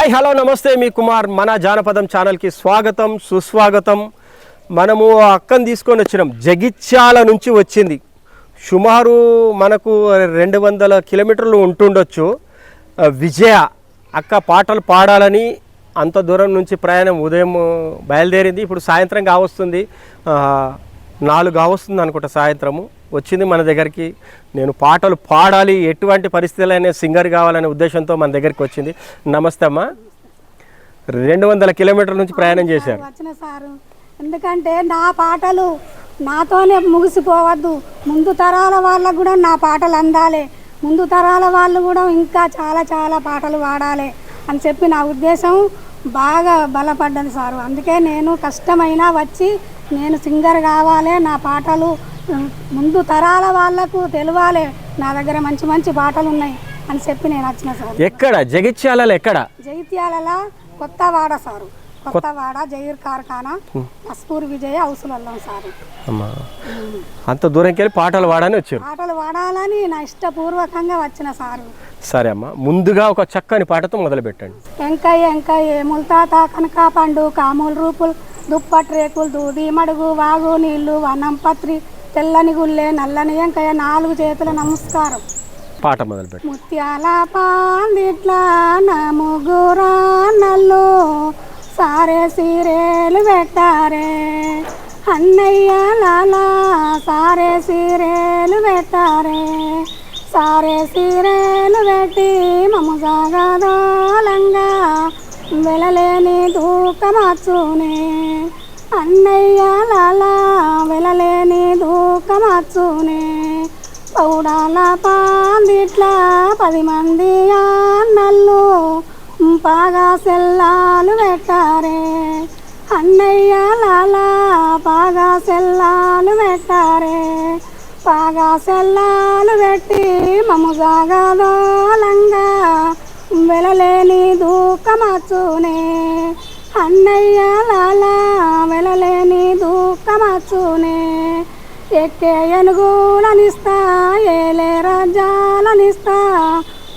Hi hello నమస్తే. మీ కుమార్ మన జానపదం ఛానల్కి స్వాగతం సుస్వాగతం. మనము అక్కను అక్కని తీసుకొని వచ్చినాం. జగిత్యాల నుంచి వచ్చింది. సుమారు మనకు రెండు వందల కిలోమీటర్లు ఉంటుండొచ్చు. విజయ అక్క పాటలు పాడాలని అంత దూరం నుంచి ప్రయాణం ఉదయం బయలుదేరింది. ఇప్పుడు సాయంత్రం కావస్తుంది. నాలుగు కావస్తుంది అనుకుంటా సాయంత్రము. వచ్చింది మన దగ్గరికి. నేను పాటలు పాడాలి ఎటువంటి పరిస్థితులైనా సింగర్ కావాలనే ఉద్దేశంతో మన దగ్గరికి వచ్చింది. నమస్తే అమ్మా. రెండు వందల కిలోమీటర్ల నుంచి ప్రయాణం చేశారు. వచ్చిన సారు ఎందుకంటే నా పాటలు నాతోనే ముగిసిపోవద్దు. ముందు తరాల వాళ్ళకు కూడా నా పాటలు అందాలి. ముందు తరాల వాళ్ళు కూడా ఇంకా చాలా చాలా పాటలు పాడాలి అని చెప్పి నా ఉద్దేశం బాగా బలపడ్డాను సారు. అందుకే నేను కష్టమైనా వచ్చి నేను సింగర్ కావాలి నా పాటలు ముందు తరాల వాళ్ళకు తెలియాలి నా దగ్గర మంచి మంచి పాటలు ఉన్నాయి అని చెప్పి నేను వచ్చిన సార్. ఎక్కడ? జగిత్యాలలో ఎక్కడ? జైత్యాల కొత్తవాడ సారు. కొత్తవాడ జైర్ కార్ఖానా పస్పూర్ విజయ హౌసులలో సారు. అమ్మా. అంత వెళ్ళి పాటలు పాడని వచ్చారు. పాటలు పాడాలని నా ఇష్టపూర్వకంగా వచ్చిన సారు. సరే అమ్మా. ముందుగా ఒక చక్కని పాటతో మొదలు పెట్టండి ఎంకయ్య ఎంకయ్య ముల్తాత కనకా పండు కాములు రూపులు దుప్పటి రేకులు దూది మడుగు వాగు నీళ్ళు వనం పత్రి తెల్లని గుల్లె నల్లని ఎంకయ్య నాలుగు చేతుల నమస్కారం. పాట మొదలు పెట్టండి ముత్యాల పాందిట్ల నలుగురాన్నల్లో సారే సీరేలు పెట్టారే అన్నయ్య లాలా సారే సీరేలు పెట్టారే సారే సీరేలు పెట్టి మము జాగదోలంగా వెలలేని దూకమాచునే అన్నయ్య లాలా వెలలేని దూకమాచునే పౌడాల పాందిట్ల పది మంది అన్నల్లు పాగా సెల్లాలు పెట్టారే. అన్నయ్య లాలా పాగా సెల్లాలు పెట్టారే. పాగా సెల్లాలు పెట్టి మము జాగదోలంగా వెలలేని దూకమచ్చునే అన్నయ్య లాలా వెలలేని దుఃఖమచ్చునే. ఎక్కే ఎనుగులనిస్తా ఏలే రాజ్యాలనిస్తా.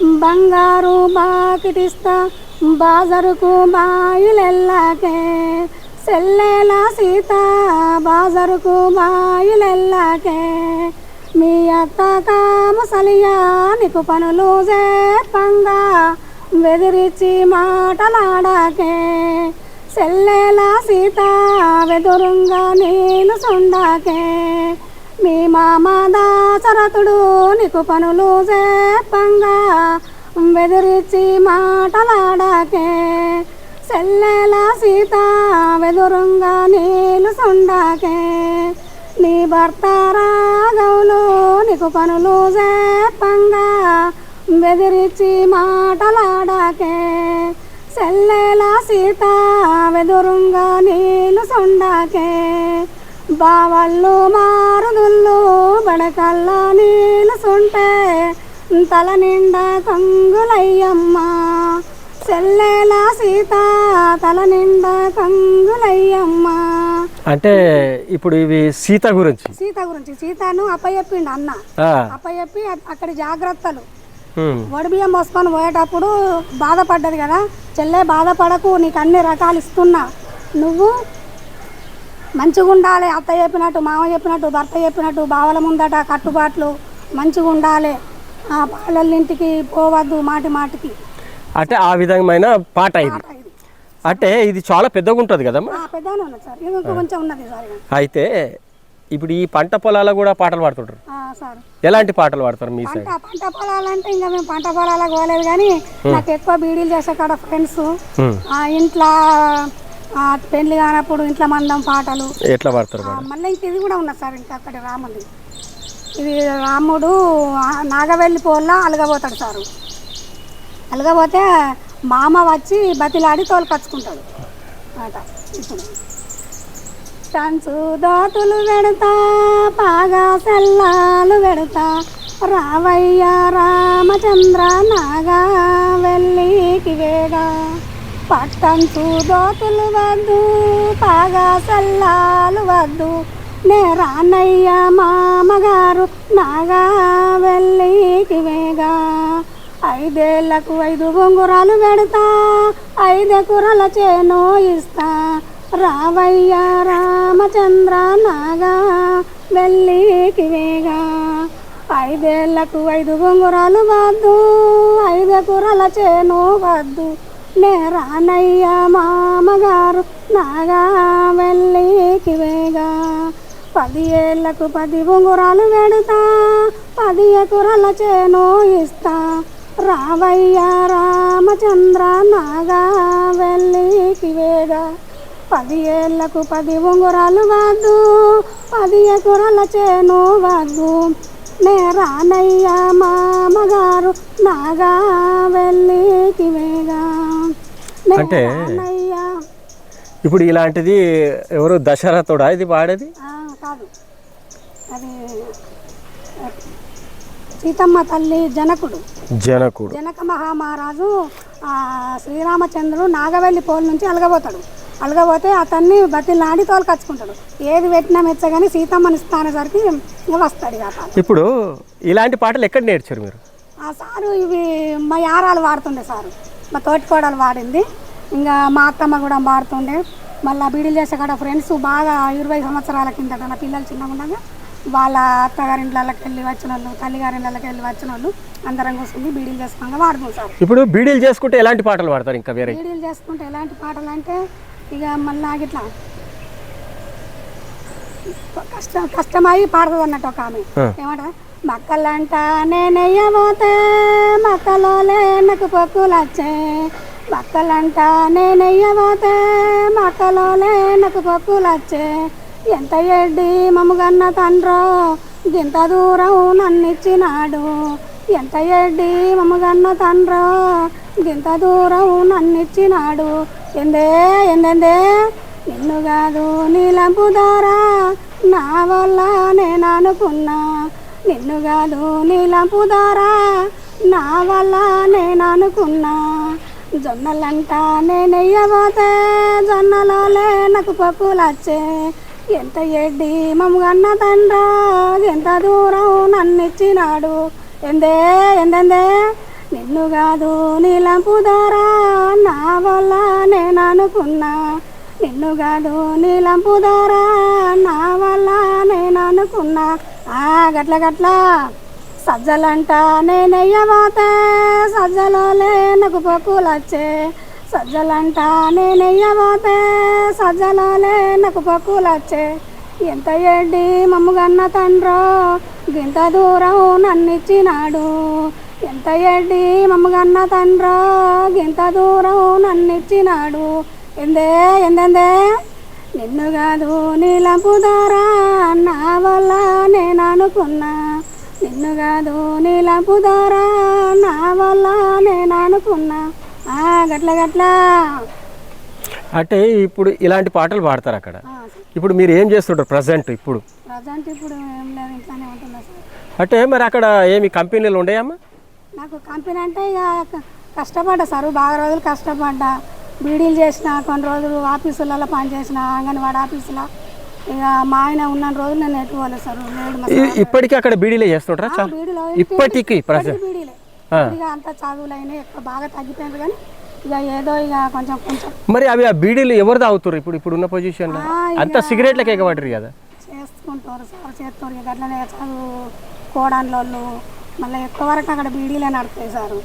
బంగారు బాకిటిస్తా బాజరుకు బాయిలెల్లాకే. సెల్లేలా సీత బాజరుకు బాయిలెల్లాకే. మీ అత్త ముసలియా నీకు పనులు చేపంగా వెదిరిచి మాటలాడాకే. సెల్లెలా సీత వెదురుంగా నేను సుండాకే. మీ మామ దాశరథుడు నీకు పనులు చెప్పంగా. బెదిరించి మాటలాడాకే. సెల్లెలా సీత వెదురుంగా నేను సుండాకే. నీ భర్త రాగవులు నీకు పనులు చెప్పంగా. బెదిరించి మాటలాడాకే. సెల్లేల సీత వెదురుంగా నీళ్ళు సుండాకే. బావళ్ళు మారుదుళ్ళు బడకల్ల నీళ్ళు సుంటే. తల నిండా కంగులయ్యమ్మ. సెల్లేల సీత తల నిండా కంగులయ్యమ్మ. అంటే ఇప్పుడు ఇవి సీత గురించి. సీత గురించి. సీతను అప్పచెప్పిండు అన్న. ఆ, అప్పచెప్పి అ- అక్కడి జాగ్రత్తలు. ఉమ్, వడిబియ్యం మోసుకొని పోయేటప్పుడు బాధపడ్డది కదా. చెల్లె బాధపడకు నీకు అన్ని రకాలు ఇస్తున్నా. నువ్వు మంచిగా ఉండాలి. అత్త చెప్పినట్టు మామ చెప్పినట్టు భర్త చెప్పినట్టు బావల ముందట కట్టుబాట్లు మంచిగా ఉండాలి. ఆ పాలల ఇంటికి పోవద్దు మాటి మాటికి. అంటే ఆ విధమైన పాట ఇది. అంటే ఇది చాలా పెద్దగా ఉంటుంది కదమ్మా? ఆ, పెద్దగానే ఉన్నది సార్. ఇది ఇంకా కొంచెం ఉన్నది సార్. అయితే ఇప్పుడు ఈ పంట పొలాల్లో కూడా పాటలు పాడుతుంటారు. ఎలాంటి పాటలు పాడతారు మీ సైడ్? పంట పంట పొలాలంటే ఇంకా మేము పంట పొలాలకు పోలేదు కానీ నాకు ఎక్కువ బీడీలు చేసే కాడ ఫ్రెండ్స్ ఇంట్లో పెళ్ళి కానప్పుడు ఇంట్లో మందం పాటలు. ఎట్లా పాడతారు మళ్ళీ ఇంక ఇది కూడా ఉన్నది సార్ ఇంకా అక్కడ రాముడి. ఇది రాముడు నాగవెల్లి పోల్లా అలగబోతాడు సారు. అలగబోతే మామ వచ్చి బతిలాడి తోలుకొచ్చుకుంటాడు ఆట ఇప్పుడు. సంచు దోతులు పెడతా పాగా సెల్లాలు పెడతా. రావయ్య రామచంద్ర నాగా వెళ్ళికి వేగా పట్టంచు దోతులు వద్దు పాగా సెల్లాలు వద్దు. నే రానయ్య మామగారు నాగా వెళ్ళికి వేగా ఐదేళ్ళకు ఐదు బొంగురాలు పెడతా ఐదు కూరల చేను ఇస్తా. రావయ్య రామచంద్ర నాగా వెళ్ళికి వేగా. ఐదేళ్ళకు ఐదు బొంగురాలు వద్దు ఐదు కూరల చేను వద్దు. నే రానయ్య మామగారు నాగా వెళ్ళికి వేగా. పది ఏళ్ళకు పది బొంగురాలు పెడతా పది ఎకురల చేను ఇస్తా. రావయ్య రామచంద్ర నాగా వెళ్ళికి వేగా. పది ఏళ్ళకు పది ఉంగురాలు వద్దు పది ఎకురల చేను వద్దు. నే రానయ్య మామగారు నాగా వెళ్ళికి వేగా. నే అంటే- ఇప్పుడు ఇలాంటిది ఎవరు దశరథుడా ఇది పాడేది? కాదు. అది సీతమ్మ తల్లి జనకుడు. జనకుడు. జనక మహామహారాజు ఆ, శ్రీరామచంద్రుడు నాగవెల్లి పోల్ నుంచి అలగబోతాడు. అలగబోతే అతన్ని బతిలాడి తోలుకచ్చుకుంటాడు. ఏది పెట్టినా మెచ్చగాని సీతమ్మని ఇంకా వస్తాడు ఇక ఇప్పుడు ఇలాంటి పాటలు ఎక్కడ నేర్చారు మీరు? ఆ సారు ఇవి మా యారాలు వాడుతుండే సారు. మా తోటికోడలు వాడింది. ఇంకా మా అత్తమ్మ కూడా వాడుతుండే. మళ్ళీ బీడీలు చేసే కాడ ఫ్రెండ్స్ బాగా ఇరవై సంవత్సరాల కిందట నా పిల్లలు చిన్నగా ఉండగా వాళ్ళ అత్తగారింట్లకి వెళ్ళి వచ్చిన వాళ్ళు తల్లిగారింట్లకి వెళ్ళి వచ్చిన వాళ్ళు అందరం కూర్చుని బీడీలు చేసుకోగా వాడుతుంది సార్ ఇప్పుడు బీడీలు చేసుకుంటే ఎలాంటి పాటలు పాడతారు ఇంకా వేరే? బీడీలు చేసుకుంటే ఎలాంటి పాటలు అంటే ఇక మళ్ళీ ఇట్లా కష్టం కష్టమై పాడుతుంది అన్నట్టు ఒక ఆమె. ఆ. ఏమంటారు మక్కలంట నేనెయ్యబోతే మక్కలోలే నాకు పొక్కులచ్చే మక్కలంట నేనెయ్యబోతే మక్కలోలే నాకు పొక్కులచ్చే ఎంత ఎడ్డి మమ్ముగన్న తండ్రో గింత దూరం నన్నిచ్చినాడు. ఎంత ఎడ్డి మమ్ముగన్న తండ్రో ఇంత దూరం నన్నిచ్చినాడు ఎందే ఎందెందే? నిన్ను కాదు నీలంపు దారా. నా వల్ల నేను అనుకున్నా. నిన్ను కాదు నీలంపు దారా. నా వల్ల నేను అనుకున్నా. జొన్నలంట నేనెయ్యబోతే జొన్నలోలే నాకు పప్పులచ్చే. ఎంత ఎడ్డి మమ్మగన్న తండ్రా. ఎంత దూరం నన్నిచ్చినాడు ఎందే ఎందెందే? నిన్ను కాదు నీలంపుదారా నా వల్ల నేను అనుకున్నా. నిన్ను కాదు నీలంపుదారా నా వల్ల నేను అనుకున్నా. ఆ గట్ల గట్ల సజ్జలంట నేనెయ్యబోతే సజ్జలోలే నాకు పక్కులొచ్చే. సజ్జలంట నేనెయ్యబోతే సజ్జలోలే నాకు పక్కులొచ్చే. ఎంత ఎడ్డి మమ్మగన్న తండ్రో గింత దూరం నన్నిచ్చినాడు. ఎంత ఎడ్డి మమ్మగన్న తండ్రో? గింత దూరం నన్నిచ్చినాడు. ఎందే ఎందెందే? నిన్ను కాదు నీలంపు దారా నా వల్ల నేను అనుకున్నా. నిన్ను కాదు నీలంపు దారా నా వల్ల నేను అనుకున్నా. ఆ గట్ల గట్ల. అంటే ఇప్పుడు ఇలాంటి పాటలు పాడతారు అక్కడ. ఇప్పుడు మీరు ఏం చేస్తుంటారు ప్రజెంట్ ఇప్పుడు? ప్రజెంట్ ఇప్పుడు ఏం లేదు ఇంట్లోనే ఉంటున్నా సార్. అంటే మరి అక్కడ ఏమి కంపెనీలు ఉండేయమ్మా? నాకు కంపెనీ అంటే ఇక కష్టపడ్డా సార్ బాగా రోజులు కష్టపడ్డా. బీడీలు చేసిన కొన్ని రోజులు ఆఫీసులలో పనిచేసిన అంగన్వాడీ ఆఫీసులో. ఇక మా ఆయన ఉన్న రోజులు నేను ఎట్టుకోలేదు సార్ ఇప్పటికీ అక్కడ బీడీలే చేస్తుంటారా? బీడీలో ఇప్పటికీ బీడీలే. ఇక అంత చదువులు అయినాయి ఎక్కువ బాగా తగ్గిపోయింది కానీ ఇక ఏదో ఇక కొంచెం కొంచెం మరి అవి ఆ బీడీలు ఎవరు తాగుతారు ఇప్పుడు ఇప్పుడు ఉన్న పొజిషన్లో ఆ, అంత సిగరెట్లకి ఎగబడరు కదా? చేసుకుంటారు సార్ చేస్తారు ఇక అట్లనే చదువు కోడాన్లోళ్ళు మళ్ళీ ఎక్కువ వరకు అక్కడ బీడీలే నడుపుతాయి సారు?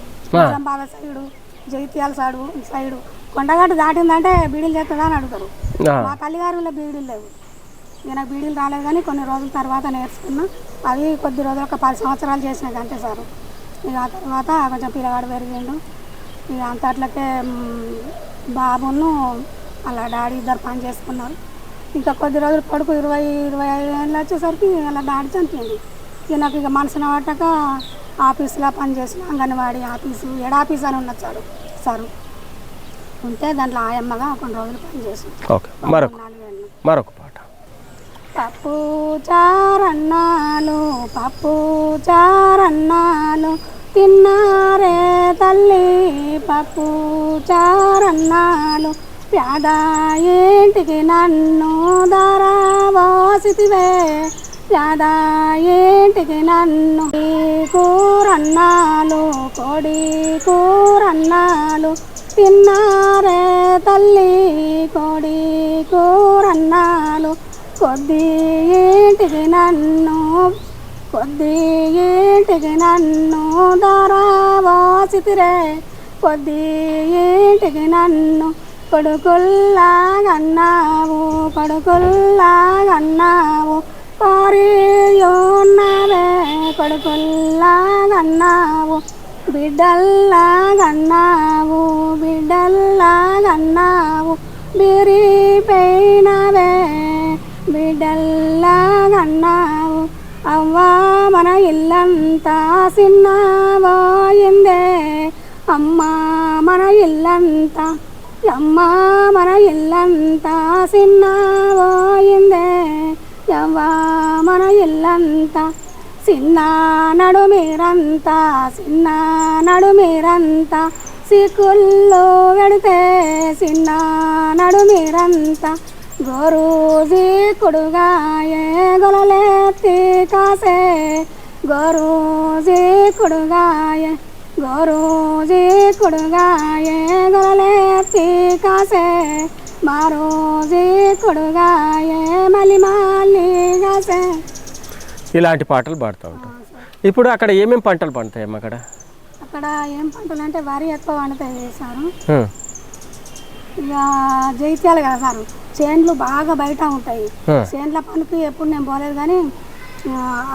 బాబా side Jaityala side side. Kondagattu దాటిందంటే బీడీలు చేస్తుందా అని అడుగుతారు. మా తల్లిగారులో బీడీలు లేవు. నాకు బీడీలు రాలేదు కానీ కొన్ని రోజుల తర్వాత నేర్చుకున్నా. అవి కొద్ది రోజులు ఒక పది సంవత్సరాలు చేసిన అంతే సారు. ఇక ఆ తర్వాత కొంచెం పిల్లగాడు పెరిగిండు. ఇక అంతట్లకే మ్, బాబును అలా డాడీ ఇద్దరు పని చేసుకున్నారు. ఇంకా కొద్ది రోజులు కొడుకు ఇరవై ఇరవై ఐదు ఏళ్ళు వచ్చేసరికి అలా డాడీ చనిపోయింది ఇక నాకు ఇక మనసున పట్టక ఆఫీసులో పని చేసిన అంగన్వాడీ ఆఫీసు ఎడ ఆఫీస్ అని ఉన్నది సారు. సారు ఉంటే దాంట్లో ఆయమ్మగా కొన్ని రోజులు పని చేసాం ఓకే. మరొక పాట. పప్పు చారన్నాలు పప్పు చారన్నాలు తిన్నారే తల్లి. పప్పు చారన్నాలు పేద ఇంటికి నన్ను దారావాసితివే యాదా ఏంటికి నన్ను. ఈ కూరన్నాలు కొడి కూరన్నాలు తిన్నారే తల్లి. కొడి కూరన్నాలు కొద్ది ఇంటికి నన్ను. కొద్ది ఇంటికి నన్ను దారావాసితిరే కొద్ది ఇంటికి నన్ను కొడుకుల్లాగన్నావు కొడుకుల్లాగన్నావు పారియున్నవే కొడుకుల్లాగన్నావు బిడ్డల్లాగన్నావు బిడ్డల్లాగన్నావు బిరిపోయినవే బిడ్డల్లాగన్నావు అవ్వా మన ఇల్లంతా చిన్నబోయిందే అమ్మా మన ఇల్లంతా అమ్మా మన ఇల్లంతా చిన్నబోయిందే యవ్వా మన ఇల్లంతా చిన్న మీరంతా చిన్న మీరంతా సిక్కుల్లో వెడితే చిన్న మీరంతా గోరూజీ కుడుగాయే గొలలేత్తి కాసే గోరూజీ కుడుగాయే గోరూజీ కుడుగాయే గొలలేత్తి కాసే ఇలాంటి పాటలు పాడుతూ ఉంటాం. ఇప్పుడు అక్కడ ఏమేమి పంటలు పండుతాయమ్మ అక్కడ? అక్కడ ఏం పంటలు అంటే వరి ఎక్కువ పండుతాయి సారు. ఇక జైత్యాలు కదా సారు. చేన్లు బాగా బయట ఉంటాయి. చేన్ల పనికి ఎప్పుడు నేను పోలేదు కానీ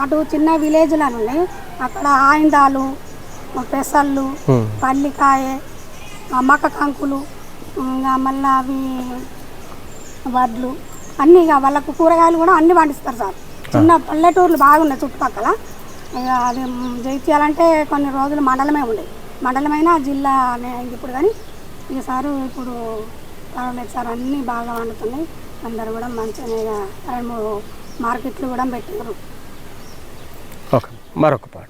అటు చిన్న విలేజ్లను ఉన్నాయి. అక్కడ ఆయిందాలు పెసళ్ళు. పల్లికాయ మక్క కంకులు ఇంకా మళ్ళీ అవి వడ్లు అన్నీ ఇక వాళ్ళకు కూరగాయలు కూడా అన్నీ పండిస్తారు సార్. చిన్న పల్లెటూర్లు బాగున్నాయి చుట్టుపక్కల. ఇక అది మ్, జైత్యాలంటే కొన్ని రోజులు మండలమే ఉండే మండలమైన జిల్లా ఇప్పుడు కానీ ఇక సారు ఇప్పుడు పర్వాలేదు సార్ అన్నీ బాగా వండుతున్నాయి అందరు కూడా మంచిగా ఇక రెండు మూడు మార్కెట్లు కూడా పెట్టారు మరొక పాట.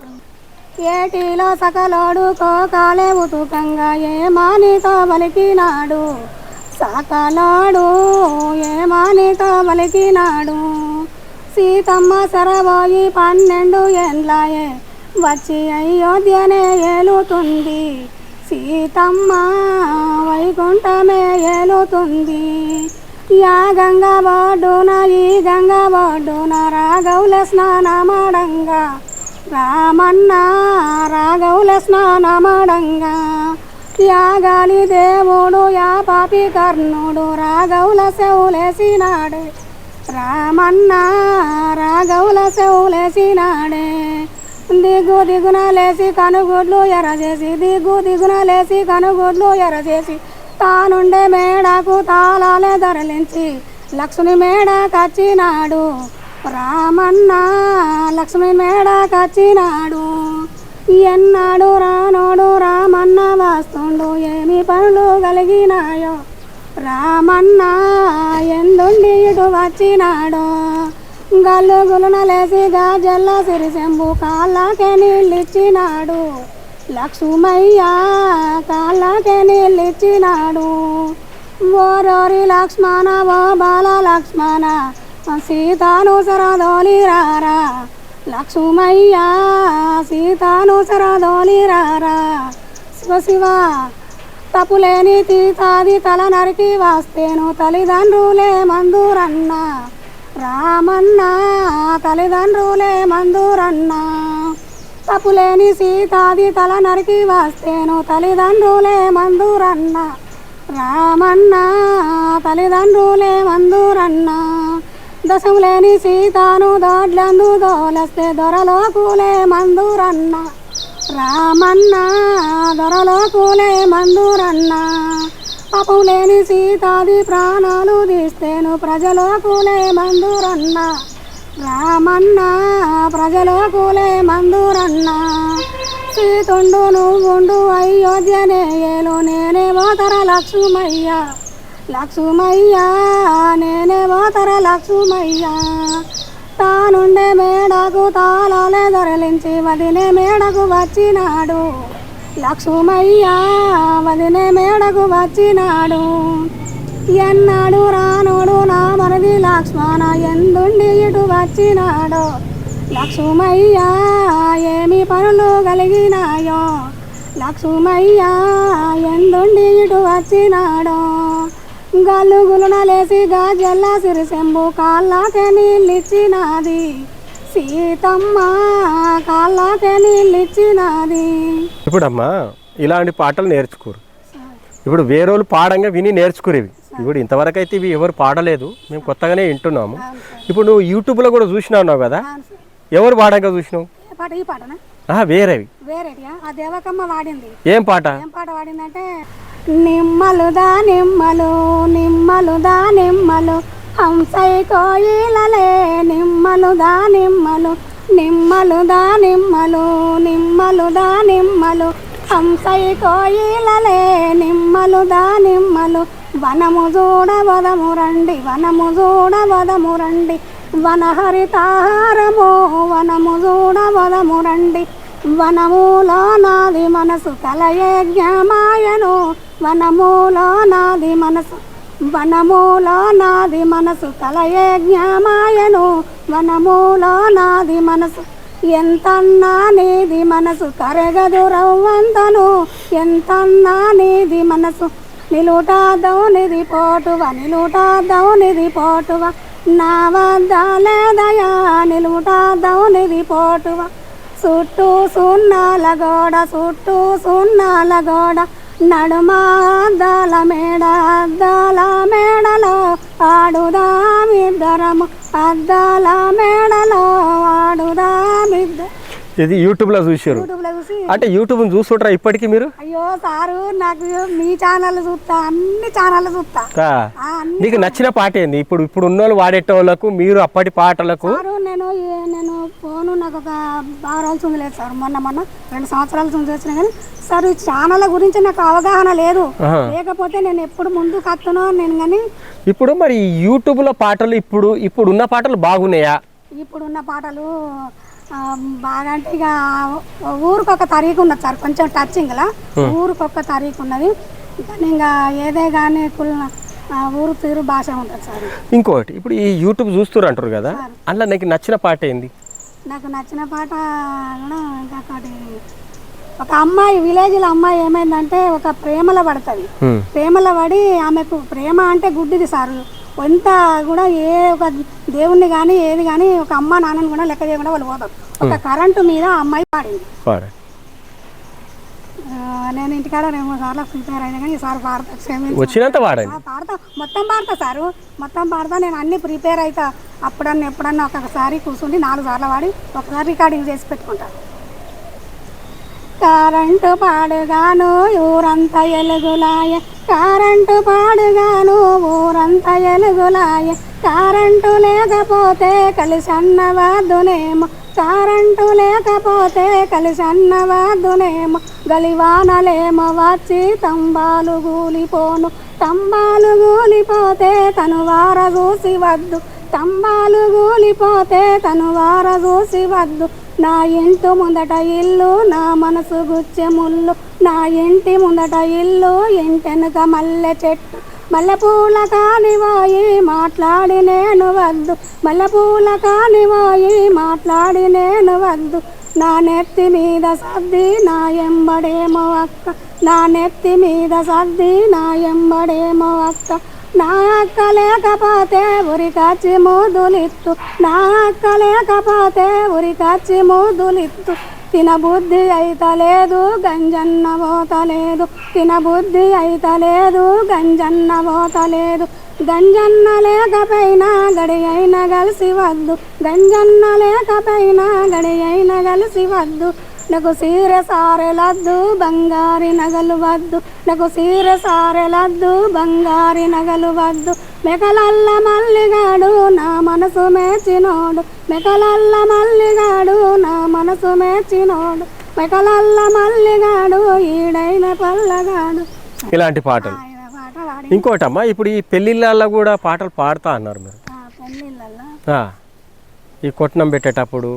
ఏటిలో సకలోడు కోకాలే ఉతుకంగా ఏమానితో వలికినాడు? బలికినాడు సకలోడు ఏ మానితో సీతమ్మ సరబోయి పన్నెండు ఏండ్లాయే వచ్చి అయోధ్యనే ఏలుతుంది. సీతమ్మ వైకుంఠమే ఏలుతుంది. యా గంగ బొడ్డున ఈ గంగ బొడ్డున రాఘవుల స్నానమాడంగా రామన్న రాఘవుల స్నానమాడంగా. యాగాలి దేవుడు యా పాపి కర్ణుడు రాఘవుల సెవులేసినాడే రామన్న రాఘవుల సెవులేసినాడే దిగు దిగున లేసి కనుగుడ్లు ఎరచేసి దిగు దిగున లేసి కనుగుడ్లు ఎరచేసి తానుండే మేడకు తాళాలే ధరలించి లక్ష్మి మేడ కచ్చినాడు. రామన్న లక్ష్మి మేడ కచ్చినాడు. ఎన్నాడు రానోడు రామన్న వాస్తుండు ఏమి పనులు కలిగినాయో? రామన్న ఎందుండి ఇటు వచ్చినాడో? గల్లు గులున లేసి గాజల్ల సిరిసెంబు కాళ్ళకే నీళ్ళిచ్చినాడు. లక్ష్మయ్య కాళ్ళకే నీళ్ళిచ్చినాడు. ఓరోరి లక్ష్మణ ఓ బాల లక్ష్మణ సీతాను సరదోలి రారా లక్ష్మయ్య సీతాను సరదోలి రారా శివ శివ తప్పులేని తీతాది తల నరికి వాస్తేను తల్లిదండ్రులే మందూరన్న రామన్న తల్లిదండ్రులే మందురన్నా. తప్పులేని సీతాది తల నరికి వాస్తేను తల్లిదండ్రులే మందూరన్న రామన్న తల్లిదండ్రులే మందురన్నా. దశములేని సీతాను దొడ్లందు దోలస్తే దొరలోకులే మందురన్న. రామన్న దొరలోకులే మందూరన్న. పాపం లేని సీతాది ప్రాణాలు తీస్తేను ప్రజలోకులే రామన్నా రామన్న ప్రజలోకులే మందురన్న. సీతుండు నువ్వుండు అయోధ్యనే ఏలో నేనే పోతర లక్ష్మయ్య. లక్ష్మయ్యా నేనే తర లక్ష్మయ్యా. తానుండే మేడకు తాళాలే ధరలించి వదినే మేడకు వచ్చినాడు. లక్ష్మయ్యా వదినే మేడకు వచ్చినాడు. ఎన్నాడు రానోడు నా మరది లక్ష్మణ ఎందుండి ఇటు వచ్చినాడు? లక్ష్మయ్యా ఏమి పనులు కలిగినాయో? లక్ష్మయ్యా ఎందుండి ఇటు వచ్చినాడో? గల్లుగులున లేసి గాజల్ల సిరిసెంబు కాళ్ళకే నీళ్ళిచ్చినాది. సీతమ్మ కాళ్ళకే నీళ్ళిచ్చినాది. ఇప్పుడమ్మా ఇలాంటి పాటలు నేర్చుకోరు. ఇప్పుడు వేరేలు పాడంగా విని నేర్చుకునేవి. ఇప్పుడు ఇంతవరకు అయితే ఇవి ఎవరు పాడలేదు మేము కొత్తగానే వింటున్నాము. ఇప్పుడు నువ్వు యూట్యూబ్లో కూడా చూసినా ఉన్నావు కదా. ఎవరు పాడంగా చూసినావు? వేరేవి. ఏం పాట? ఏం పాట పాడిందంటే నిమ్మలుదా నిమ్మలు నిమ్మలుదా నిమ్మలు. హంసై కోయిలలే నిమ్మలుదా నిమ్మలు. నిమ్మలుదా నిమ్మలు నిమ్మలుదా నిమ్మలు. హంసై కోయిలలే నిమ్మలుదా నిమ్మలు. వనము చూడవదము రండి వనము చూడవదము రండి. వనహరితారము వనము చూడవదము రండి. వనములో నాది మనసు కలయే జ్ఞామాయను. వనములో నాది మనసు వనములో నాది మనసు కలయే జ్ఞామాయను. వనములో నాది మనసు ఎంతన్నా నీది మనసు కరగదు రవ్వందను. ఎంతన్నా నీది మనసు నిలుటాదౌ నిధి పోటువ నిలుటాదౌ నిధి పోటువ. నా వద్ద లేదయా నిలుటాదౌ నిధి పోటువ. చుట్టూ సున్నాల గోడ చుట్టూ సున్నాల గోడ నడుమ అద్దాల మేడ అద్దాల మేడలో ఆడుదామిద్దరము అద్దాల మేడలో ఆడుదామిద్దరు ఇది యూట్యూబ్లో చూసారు యూట్యూబ్లో చూసి. అంటే యూట్యూబ్ని చూస్తుంటారా ఇప్పటికీ మీరు? అయ్యో సారు నాకు మీ ఛానల్ చూస్తా అన్ని ఛానల్ చూస్తా. ఆ. ఆ, అన్ని నీకు నచ్చిన పాట ఏంది? ఇప్పుడు ఇప్పుడు ఉన్నోళ్ళు వాడేటోళ్ళకు మీరు అప్పటి పాటలకు సారు నేను ఏ- నేను ఫోను నాకు ఒక బాగా రోజులు చూడలేదు సార్. మొన్న మొన్న రెండు సంవత్సరాల నుంచి వచ్చినా కానీ సార్ ఈ ఛానల్ గురించి నాకు అవగాహన లేదు. ఆహా. లేకపోతే నేను ఎప్పుడు ముందుకు వస్తానో నేను కానీ ఇప్పుడు మరి యూట్యూబ్లో పాటలు ఇప్పుడు ఇప్పుడు ఉన్న పాటలు బాగున్నాయా? ఇప్పుడున్న పాటలు బాగా అంటే ఇక ఊరికి ఒక ఉన్నది సార్ కొంచెం టచింగ్లా ఊరికి ఒక తరీకు ఉన్నది. కానీ ఇంకా ఏదే కానీ కుల్ ఊరు తీరు భాష ఉంటుంది సార్. ఇంకోటి ఇప్పుడు ఈ యూట్యూబ్ చూస్తున్నారు అంటారు కదా అందులో నీకు నచ్చిన పాట ఏంది? నాకు నచ్చిన పాట కూడా ఇంకా ఒకటి ఒక అమ్మాయి విలేజ్లో అమ్మాయి ఏమైందంటే ఒక ప్రేమలో పడుతుంది. ప్రేమలో పడి ఆమెకు ప్రేమ అంటే గుడ్డిది సార్. ఎంత కూడా ఏ ఒక దేవుణ్ణి కానీ ఏది కానీ ఒక అమ్మ నాన్నని కూడా లెక్క చేయకుండా వాళ్ళు పోతారు. ఒక కరెంటు మీద ఆ అమ్మాయి పాడింది. నేను ఇంటికాడ రెండు సార్లు ప్రిపేర్ అయినా కానీ ఈసారి పాడతా వచ్చినంత పాడతా. మొత్తం పాడతా సారు. మొత్తం పాడతా. నేను అన్ని ప్రిపేర్ అవుతా అప్పుడన్నా ఎప్పుడన్నా ఒక్కొక్కసారి కూర్చుండి నాలుగు సార్లు వాడి ఒకసారి రికార్డింగ్ చేసి పెట్టుకుంటా. కరెంటు పాడుగాను ఊరంత ఎలుగులాయ. కరెంటు పాడుగాను ఊరంత ఎలుగులాయ. కరెంటు లేకపోతే కలిసి అన్నవాదునేమో కరెంటు లేకపోతే కలిసి గలివానలేమో వచ్చి తంబాలు గూలిపోను. తంబాలు గూలిపోతే తను వారగూసి వద్దు. తంబాలు గూలిపోతే తను వారగూసి వద్దు. నా ఇంటి ముందట ఇల్లు నా మనసు గుచ్చే ముళ్ళు. నా ఇంటి ముందట ఇల్లు ఇంటెనుక మల్లె చెట్టు. మల్లెపూల కానివాయి మాట్లాడి నేను వద్దు. మల్లెపూల కానివాయి మాట్లాడి నేను వద్దు. నా నెత్తి మీద సర్ది నా ఎంబడేమో అక్క. నా నెత్తి మీద సర్ది నా ఎంబడేమో అక్క. నా అక్క లేకపోతే ఉరికచ్చి మూదులిత్తు. నా అక్క లేకపోతే ఉరికచ్చి మూదులిత్తు. తిన బుద్ధి అయితలేదు గంజన్న పోతలేదు తిన బుద్ధి అయితలేదు గంజన్న పోతలేదు గంజన్న లేకపోయినా గడి అయిన కలిసి వద్దు. గంజన్న లేకపోయినా గడి అయిన కలిసి వద్దు. నాకు సీర సారెలద్దు బంగారి నగలు వద్దు నాకు సీర సారెలద్దు బంగారి నగలు వద్దు మెకలల్ల మల్లిగాడు నా మనసు మేచినోడు. మెకలల్ల మల్లిగాడు నా మనసు మేచినోడు. మెకలల్ల మల్లిగాడు ఈడైన పల్లగాడు. ఇలాంటి పాటలు. ఇంకోటమ్మా ఇప్పుడు ఈ పెళ్ళిళ్ళల్లో కూడా పాటలు పాడుతా అన్నారు మీరు. ఈ కొట్నం పెట్టేటప్పుడు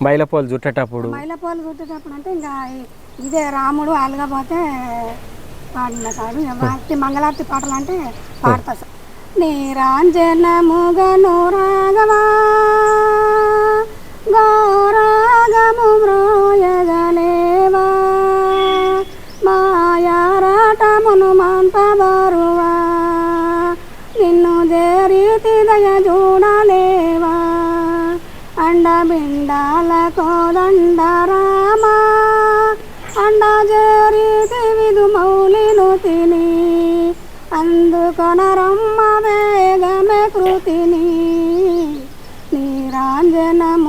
మైలపోలు చుట్టేటప్పుడు. మైలపోలు చుట్టేటప్పుడు అంటే ఇంకా ఇదే రాముడు అలగపోతే పాడిన సార్. భక్తి మంగళార్తి పాటలు అంటే పాడతా సార్. నీరాంజనముగను రాగవా గౌరాగము మ్రోయగలేవా మాయారాటమును మంత బరువా నిన్ను దేరీతి దయ చూడలేవా అండ బిండాల కోదండ రామా. అండ జరీతి విధు మౌలిను తిని అందుకొనరమ్మ వేగమే కృతిని. నీరాంజనముగను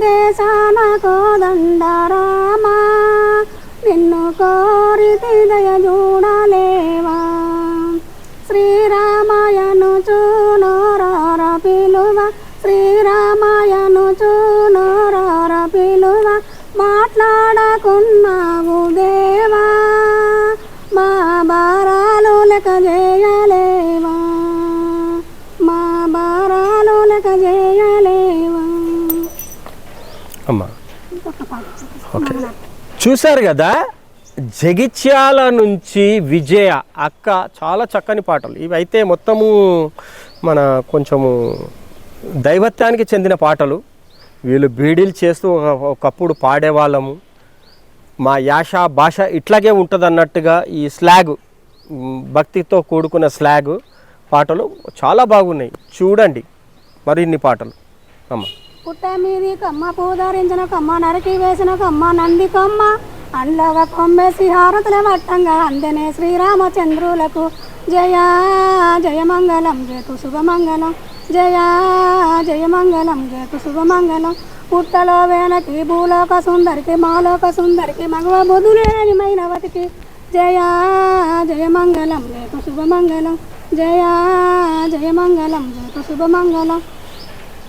దేశాన కోదండ నిన్ను కోరితి దయ చూడలేవా శ్రీరామయను చూనోరార పిలువ శ్రీరామాయను చూనోరార పిలువ మాట్లాడకున్నా ఓకే. చూశారు కదా జగిత్యాల నుంచి విజయ అక్క చాలా చక్కని పాటలు. ఇవి అయితే మొత్తము మన కొంచెము దైవత్వానికి చెందిన పాటలు. వీళ్ళు బీడీలు చేస్తూ ఒక- ఒకప్పుడు పాడేవాళ్ళము. మా యాష భాష ఇట్లాగే ఉంటుంది అన్నట్టుగా ఈ స్లాగ్ భక్తితో కూడుకున్న స్లాగ్ పాటలు చాలా బాగున్నాయి. చూడండి మరిన్ని పాటలు. అమ్మ. పుట్ట మీది కమ్మ పూదరించిన కమ్మ నరికి వేసిన కమ్మ నంది కొమ్మ అండ్లగా కొమ్మేసి హారతుల వట్టంగా అందనే శ్రీరామచంద్రులకు జయ జయమంగళం జయకు శుభమంగళం జయ జయమంగళం జయకు శుభమంగళం. పుట్టలో వేనకి భూలోక సుందరికి మాలోక సుందరికి మగవ బుధులేనిమైనవతికి జయ జయమంగళం జయకు శుభమంగళం జయ జయమంగళం జయకు శుభమంగళం.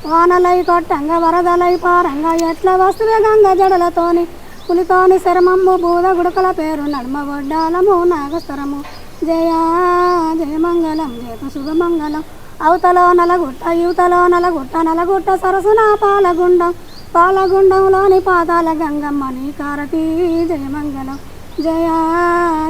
వానలై కొట్టంగా వరదలై పారంగా ఎట్ల వస్తువే గంగ జడలతోని? పులితోని శరమంబు బూద గుడుకల పేరు నడుమ వడ్డాలము నాగస్వరము. జయ జయమంగళం జయకు శుభమంగళం అవతలో నలగుట్ట యువతలో నలగుట్ట నలగుట్ట సరసున పాలగుండం. పాలగుండంలోని పాదాల గంగమ్మ నీ కారతి జయమంగళం జయ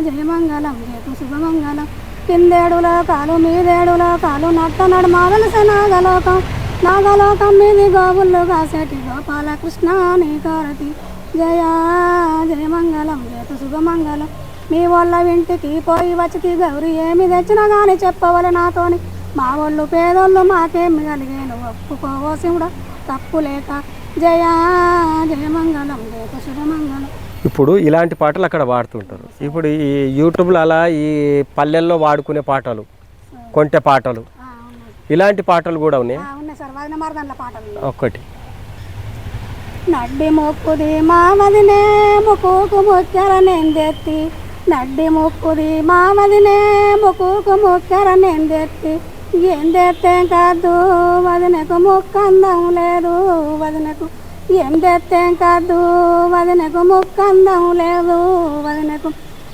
జయమంగళం జయకు శుభమంగళం కిందేడులో కాలు మీదేడులో కాలు నట్ట నడుమ వెలసే నాగలోకం. నాగలోకం మీది గోవుళ్ళు కాసేటి. గోపాలకృష్ణ నీ కారతి. జయ జయమంగళం జయకు శుభమంగళం. మీ వాళ్ళ ఇంటికి పోయి వచ్చికి గౌరి ఏమి తెచ్చినా గాని చెప్పవలె నాతోని. మా వాళ్ళు పేదోళ్ళు మాకేమి కలిగేను ఒప్పుకోవో శివుడా. తప్పు లేక జయ జయమంగళం జయకు శుభమంగళం. ఇప్పుడు ఇలాంటి పాటలు అక్కడ పాడుతుంటారు ఇప్పుడు ఈ యూట్యూబ్లో అలా ఈ పల్లెల్లో వాడుకునే పాటలు కొంటె పాటలు ఇలాంటి పాటలు కూడా ఉన్నాయి. సార్ వదిన మరదన్ల పాటలు. ఒక్కటి. నడ్డి మొక్కుది మామదినే ముక్కుకు ముక్కెర నెందెత్తి. నడ్డి మొక్కుది మామదినే ముక్కుకు ముక్కెర నెందెత్తి. ఎందెత్తేం కాదు వదినకు ముక్కందం లేదు. వదినకు ఎందెత్తేం కాదు వదినకు ముక్కందం లేదు. వదినకు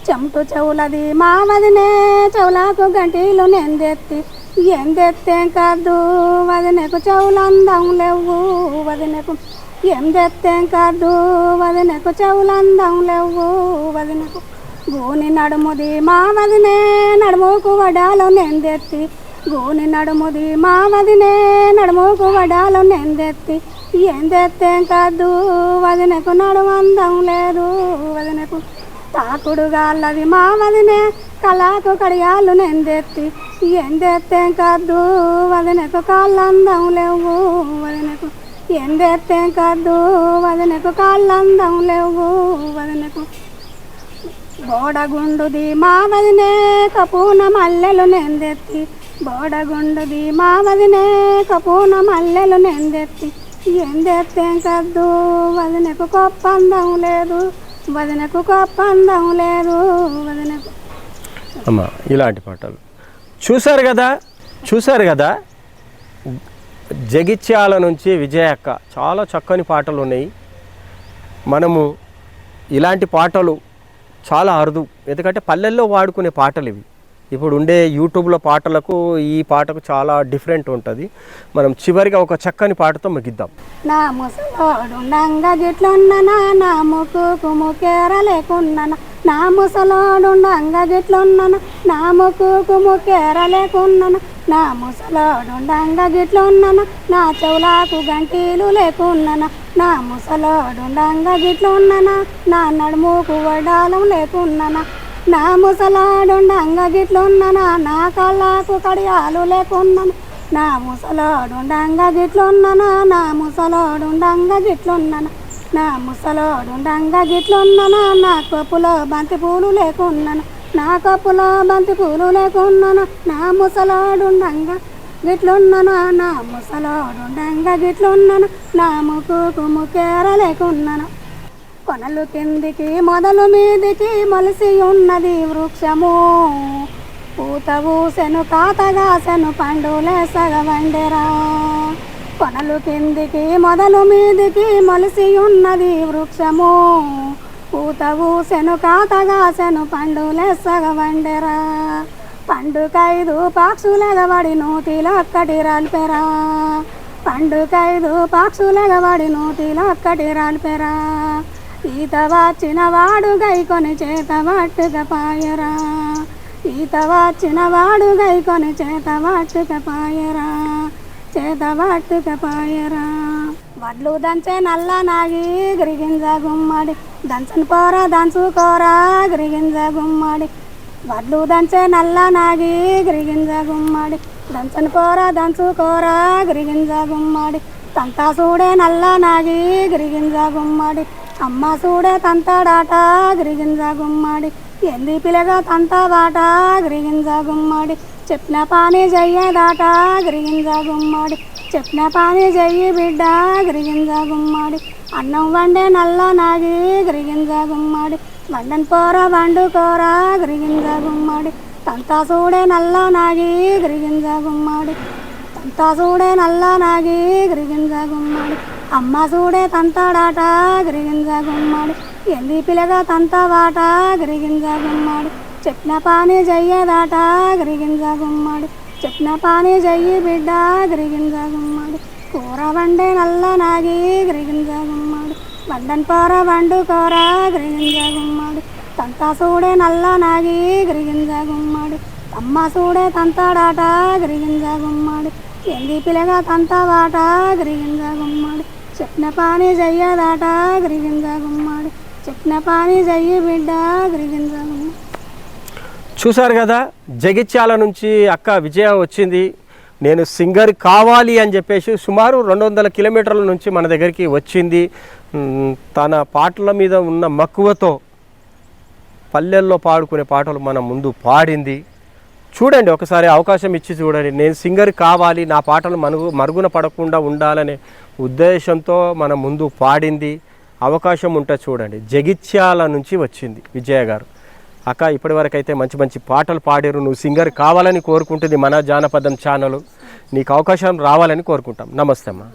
చెంటు చెవులది మామదినే చెవులకు గంటీలు నెందెత్తి. ఎందెత్తేం కాదు వదినకు చెవులందం లేవు వదినకు ఎందెత్తేం కాదు వదినకు చెవులందం లేవు వదినకు గూని నడుముది మా వదినే నడుముకు వడాలు నెందెత్తి గూని నడుముది మా వదినే నడుముకు వడాలు నెందెత్తి ఎందెత్తేం కాదు వదినకు నడుమందం లేదు వదినకు తాకుడుగాళ్ళది మా వదినే కళాకు కడియాలు నెందెత్తి ఎందెత్తేం కాదు వదనకు కాళ్ళందం లేవు వదినకు ఎందెత్తేం కాదు వదనకు కాళ్ళందం లేవు వదినకు బోడగుండుది మా వదినే కపూన మల్లెలు నెందెత్తి బోడగుండుది మా వదినే కపూన మల్లెలు నెందెత్తి ఎందెత్తేం కద్దు వదినకు కొప్పందం లేదు వదినకు కొప్పందం లేదు వదినకు అమ్మ ఇలాంటి పాటలు. చూశారు కదా? చూశారు కదా? జగిత్యాల నుంచి విజయ అక్క చాలా చక్కని పాటలు ఉన్నాయి. మనము ఇలాంటి పాటలు చాలా అరుదు. ఎందుకంటే పల్లెల్లో వాడుకునే పాటలు ఇవి. ఇప్పుడు ఉండే యూట్యూబ్లో పాటలకు ఈ పాటకు చాలా డిఫరెంట్ ఉంటుంది. మనం చివరిగా ఒక చక్కని పాటతో ముగిద్దాం. నా ముసలోడు నంగ గిట్లున్న నా ముక్కు ముక్కేర లేకున్ననా. నా ముసలోడు నంగ నా ముక్కుకు ముక్కేర నా ముసలోడు నంగ నా చెవులకు గంటీలు లేకున్నాను నా ముసలోడు నంగ నా నడుముకు వడాలం లేకున్నాను నా ముసలాడు నంగ గిట్లున్ననా నా కళ్ళకు కడియాలు లేకున్నాను నా ముసలోడు డంగ నా ముసలోడు డంగ నా ముసలోడుండంగా డంగ నా కప్పులో బంతి పూలు లేకున్నాను? నా కప్పులో బంతి పూలు లేకున్నాను? నా ముసలోడుండంగా డంగ నా ముసలోడుండంగా గిట్లున్నాను? నా ముక్కు ముక్కేర లేకున్నాను? కొనలు కిందికి మొదలు మీదికి మొలిసి ఉన్నది వృక్షము. పూత ఊసెను కాతగాసెను పండులే సగవండెరా. కొనలు కిందికి మొదలు మీదికి మలిసి ఉన్నది వృక్షము. పూత ఊసెను కాతగాసెను పండులే సగవండెరా పండుకైదు పాక్షులెగబడి నూతిలక్కటి రాల్పెరా. పండుకైదు పాక్షులెగబడి నూతిలక్కటి రాల్పెరా. ఈత వచ్చిన వాడు గైకొని చేత పట్టుక పాయరా. ఈత వచ్చిన వాడు గైకొని చేత పాయరా. పాయరా. వడ్లు దంచే నల్ల నాగి గిరిగింజ గుమ్మడి. దంచని పోరా దంచుకోరా గిరిగింజ గుమ్మడి. వడ్లు దంచే నల్ల నాగి గిరిగింజ గుమ్మడి. దంచని పోరా దంచుకోరా గిరిగింజ గుమ్మడి. తంతా చూడే నల్ల నాగి గిరిగింజ గుమ్మడి. అమ్మ చూడే తంతాడాట గిరిగింజ గుమ్మడి. ఎంది పిలగా తంతా బాట గిరిగింజ గుమ్మడి. చెప్పిన పాని జయ్యేదాట గ్రిగింజ గుమ్మడి. చెప్పిన పాని జయ్యి బిడ్డ గ్రిగింజ గుమ్మడి. అన్నం వండే నల్ల నాగి గ్రిగింజ గుమ్మడి. వండని పోర వండుకోర గ్రిగింజ గుమ్మడి. తంతా చూడే నల్ల నాగి గ్రిగింజ గుమ్మడి. తంతా చూడే నల్ల నాగి గ్రిగింజ గుమ్మడి. అమ్మ చూడే తంతాడాట గ్రిగింజ గుమ్మడి. ఎంది పిల్లగా తంత వాట గ్రిగింజ గుమ్మడి. చెప్పిన పానే జయ్యేదాట గ్రిగింజా గుమ్మడి. చెప్పిన పానే జయ్యి బిడ్డ గ్రిగింజా గుమ్మడి. కూర వండే నల్ల నాగి గిరిగింజ గుమ్మడి. వండని పోర వండుకోర గ్రిగింజా గుమ్మడి. తంతా సూడే నల్ల నాగి గ్రిగింజా గుమ్మడి. అమ్మ సూడే తంతాడాట గిరిగింజ గుమ్మడి. ఎంది పిల్లగా తంత వాట గ్రిగింజా గుమ్మడి. చెప్పిన పాని జయ్యదాట గ్రిగింజా గుమ్మడి. చెప్పిన పాని జయ్యి బిడ్డ గ్రిగింజా గుమ్మడి. చూశారు కదా జగిత్యాల నుంచి అక్క విజయ వచ్చింది. నేను సింగర్ కావాలి అని చెప్పేసి సుమారు రెండు వందల కిలోమీటర్ల నుంచి మన దగ్గరికి వచ్చింది. తన పాటల మీద ఉన్న మక్కువతో పల్లెల్లో పాడుకునే పాటలు మన ముందు పాడింది. చూడండి ఒకసారి అవకాశం ఇచ్చి చూడండి. నేను సింగర్ కావాలి నా పాటలు మనుగు మరుగున పడకుండా ఉండాలనే ఉద్దేశంతో మన ముందు పాడింది. అవకాశం ఉంటే చూడండి. జగిత్యాల నుంచి వచ్చింది విజయ గారు. అక్క ఇప్పటివరకు అయితే మంచి మంచి పాటలు పాడారు. నువ్వు సింగర్ కావాలని కోరుకుంటుంది మన జానపదం ఛానల్. నీకు అవకాశం రావాలని కోరుకుంటాం. నమస్తే అమ్మా.